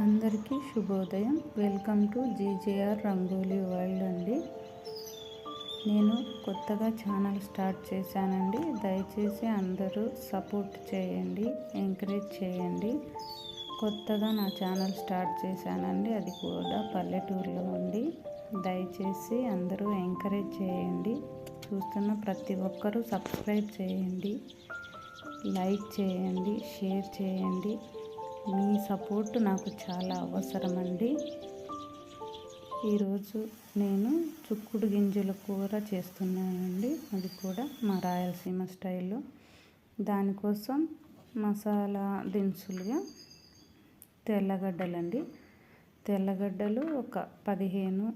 అందరికీ శుభోదయం. Welcome to GJR Rangoli world అండి. నేను కొత్తగా ఛానల్ స్టార్ట్ చేశానండి. దయచేసి అందరూ సపోర్ట్ చేయండి ఎంకరేజ్ చేయండి. కొత్తగా నా ఛానల్ స్టార్ట్ చేశానండి. అది కూడా పల్లెటూరులో ఉంది. దయచేసి అందరూ ఎంకరేజ్ చేయండి. చూస్తున్న ప్రతి ఒక్కరూ సబ్స్క్రైబ్ చేయండి. లైక్ చేయండి షేర్ చేయండి. మీ సపోర్ట్ నాకు చాలా అవసరమండి. ఈరోజు నేను చుక్కుడు గింజల కూర చేస్తున్నానండి. అది కూడా మా రాయలసీమ స్టైల్లో. దానికోసం మసాలా దినుసులుగా తెల్లగడ్డలండి. తెల్లగడ్డలు ఒక పదిహేను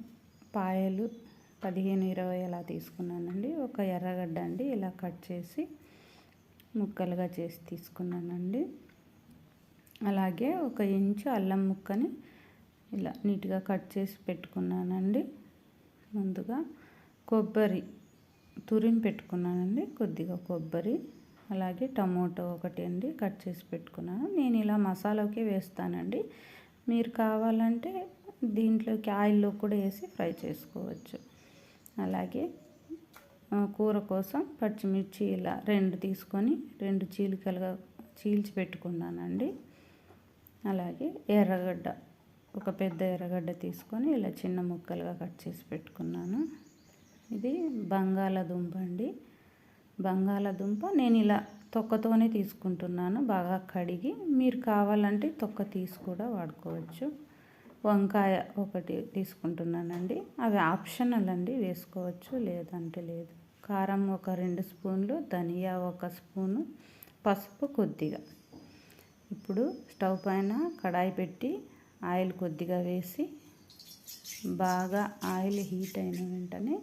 పాయలు పదిహేను ఇరవై అలా తీసుకున్నానండి. ఒక ఎర్రగడ్డ అండి ఇలా కట్ చేసి ముక్కలుగా చేసి తీసుకున్నానండి. అలాగే ఒక ఇంచు అల్లం ముక్కని ఇలా నీట్గా కట్ చేసి పెట్టుకున్నానండి. ముందుగా కొబ్బరి తురిమి పెట్టుకున్నానండి. కొద్దిగా కొబ్బరి అలాగే టమోటో ఒకటి అండి కట్ చేసి పెట్టుకున్నాను. నేను ఇలా మసాలాకి వేస్తానండి. మీరు కావాలంటే దీంట్లోకి ఆయిల్లో కూడా వేసి ఫ్రై చేసుకోవచ్చు. అలాగే కూర కోసం పచ్చిమిర్చి ఇలా రెండు తీసుకొని రెండు చీలికలుగా చీల్చి పెట్టుకున్నానండి. అలాగే ఎర్రగడ్డ ఒక పెద్ద ఎర్రగడ్డ తీసుకొని ఇలా చిన్న ముక్కలుగా కట్ చేసి పెట్టుకున్నాను. ఇది బంగాళదుంప అండి. బంగాళదుంప నేను ఇలా తొక్కతోనే తీసుకుంటున్నాను బాగా కడిగి. మీరు కావాలంటే తొక్క తీసి కూడా వాడుకోవచ్చు. వంకాయ ఒకటి తీసుకుంటున్నానండి. అవి ఆప్షనల్ అండి వేసుకోవచ్చు లేదంటే లేదు. కారం ఒక రెండు స్పూన్లు ధనియా ఒక స్పూను పసుపు కొద్దిగా. ఇప్పుడు స్టవ్ పైన కడాయి పెట్టి ఆయిల్ కొద్దిగా వేసి బాగా ఆయిల్ హీట్ అయిన వెంటనే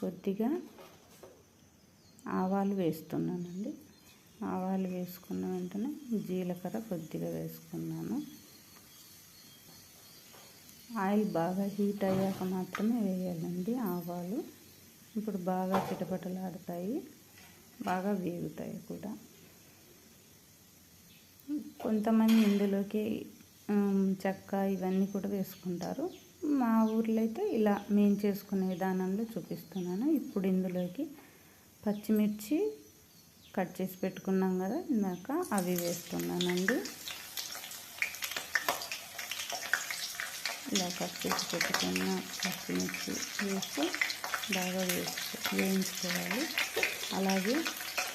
కొద్దిగా ఆవాలు వేస్తున్నానండి. ఆవాలు వేసుకున్న వెంటనే జీలకర్ర కొద్దిగా వేసుకున్నాను. ఆయిల్ బాగా హీట్ అయ్యాక మాత్రమే వేయాలండి ఆవాలు. ఇప్పుడు బాగా చిటపటలాడతాయి. బాగా వేగుతాయి కూడా. కొంతమంది ఇందులోకి చెక్క ఇవన్నీ కూడా వేసుకుంటారు. మా ఊర్లో అయితే ఇలా మేము చేసుకునే విధానంలో చూపిస్తున్నాను. ఇప్పుడు ఇందులోకి పచ్చిమిర్చి కట్ చేసి పెట్టుకున్నాం కదా ఇందాక అవి వేస్తున్నానండి. ఇలా కట్ చేసి పెట్టుకున్న పచ్చిమిర్చి వేసి బాగా వేసి వేయించుకోవాలి. అలాగే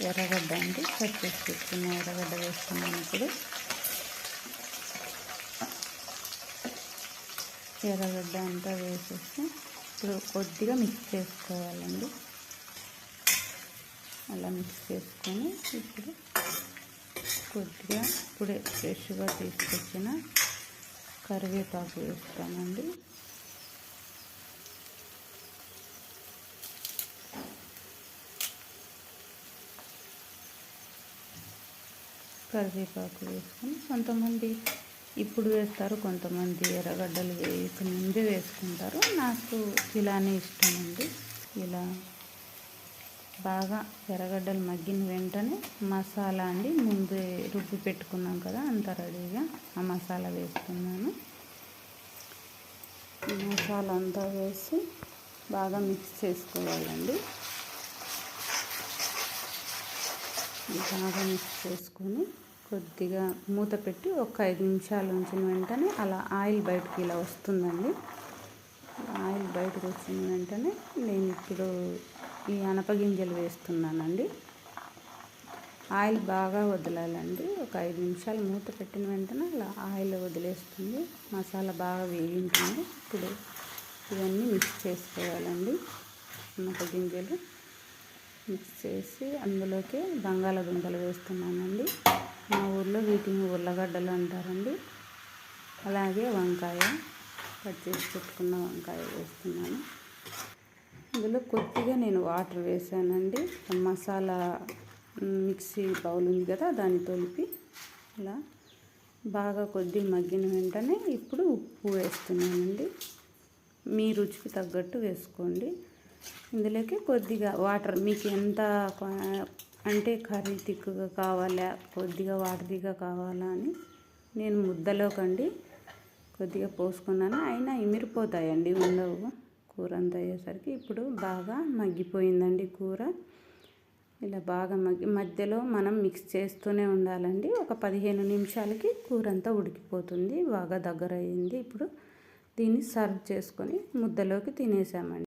ఎర్రగడ్డ అండి. కట్ చేసి పెట్టుకున్న ఎర్రగడ్డ వేస్తున్నాను ఇప్పుడు. ఎర్రగడ్డ అంతా వేసేసి ఇప్పుడు కొద్దిగా మిక్స్ చేసుకోవాలండి. అలా మిక్స్ చేసుకొని ఇప్పుడు కొద్దిగా ఇప్పుడే ఫ్రెష్గా తీసుకొచ్చిన కరివేపాకు వేస్తామండి కరివేపాకు వేసుకొని కొంతమంది ఇప్పుడు వేస్తారు కొంతమంది ఎర్రగడ్డలు వేయక ముందే వేసుకుంటారు. నాకు ఇలానే ఇష్టం అండి ఇలా బాగా ఎర్రగడ్డలు మగ్గిన వెంటనే మసాలా అండి ముందే రుబ్బి పెట్టుకున్నాం కదా అంత రెడీగా ఆ మసాలా వేసుకున్నాను. మసాలా అంతా వేసి బాగా మిక్స్ చేసుకోవాలండి. బాగా మిక్స్ చేసుకొని కొద్దిగా మూత పెట్టి ఒక ఐదు నిమిషాలు ఉంచిన వెంటనే అలా ఆయిల్ బయటకి ఇలా వస్తుందండి. ఆయిల్ బయటకు వచ్చిన వెంటనే నేను ఇప్పుడు ఈ అనపగింజలు వేస్తున్నానండి. ఆయిల్ బాగా వదలాలండి. ఒక ఐదు నిమిషాలు మూత పెట్టిన వెంటనే అలా ఆయిల్ వదిలేస్తుంది. మసాలా బాగా వేగింటుంది. ఇప్పుడు ఇవన్నీ మిక్స్ చేసుకోవాలండి. అనపగింజలు మిక్స్ చేసి అందులోకి బంగాళదుంపలు వేస్తున్నానండి. మా ఊర్లో వీటిని ఉర్లగడ్డలు అంటారండి. అలాగే వంకాయ కట్ చేసి పెట్టుకున్న వంకాయ వేస్తున్నాను. ఇందులో కొద్దిగా నేను వాటర్ వేసానండి. మసాలా మిక్సీ బౌల్ ఉంది కదా దాన్ని తొలిపి ఇలా బాగా కొద్ది మగ్గిన వెంటనే ఇప్పుడు ఉప్పు వేస్తున్నానండి. మీ రుచికి తగ్గట్టు వేసుకోండి. ఇందులోకి కొద్దిగా వాటర్ మీకు ఎంత అంటే కర్రీ తిక్కుగా కావాలా కొద్దిగా వాటరీగా కావాలా అని నేను ముద్దలోకండి కొద్దిగా పోసుకున్నాను. అయినా ఇమిరిపోతాయండి ఉండవు. కూర అంతా అయ్యేసరికి ఇప్పుడు బాగా మగ్గిపోయిందండి కూర. ఇలా బాగా మగ్గి మధ్యలో మనం మిక్స్ చేస్తూనే ఉండాలండి. ఒక పదిహేను నిమిషాలకి కూర అంతా ఉడికిపోతుంది బాగా దగ్గర అయింది ఇప్పుడు దీన్ని సర్వ్ చేసుకొని ముద్దలోకి తినేసామండి.